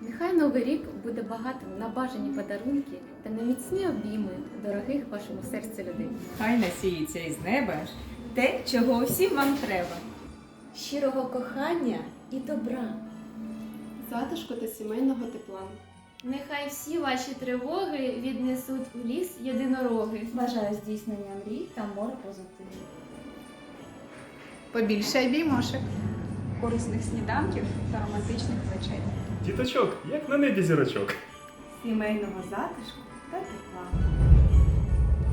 Нехай новий рік буде багатим на бажані подарунки та на міцні обійми дорогих вашому серцю людей. Хай насіється із неба те, чого всім вам треба. щирого кохання і добра. затишку та сімейного тепла. Нехай всі ваші тривоги віднесуть у ліс єдинороги. Бажаю здійснення мрій та море позитиву. Побільше обіймошек. Корисних сніданків та романтичних вечер. Діточок, як на небі зірочок. Сімейного затишку та тепла.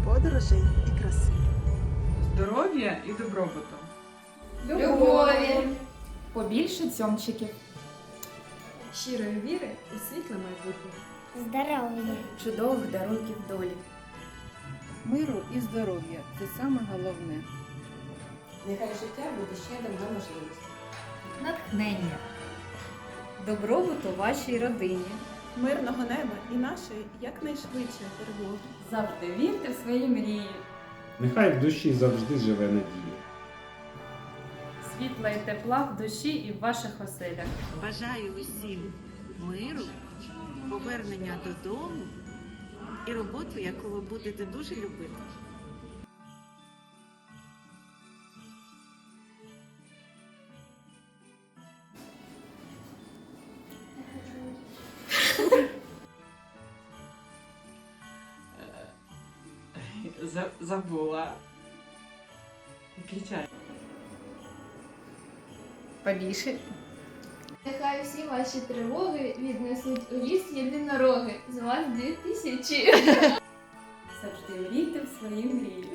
подорожей і краси. здоров'я і добробуту. Любові! Побільше цьомчиків. Щирої віри у світле майбутнє. Здоров'я! Чудових дарунків долі. Миру і здоров'я це саме головне. Нехай життя буде щедрим на можливості. Натхнення. Добробуту вашій родині. Мирного неба і нашої якнайшвидшої перемоги. Завжди вірте в свої мрії. Нехай в душі завжди живе надія. Світла і тепла в душі і в ваших оселях. Бажаю усім миру, повернення додому і роботу, яку ви будете дуже любити. За- Забула. Включай. Побільше Нехай всі ваші тривоги віднесуть у ліс єдинороги. З вас дві тисячі. Завжди мрійте в свої мрії.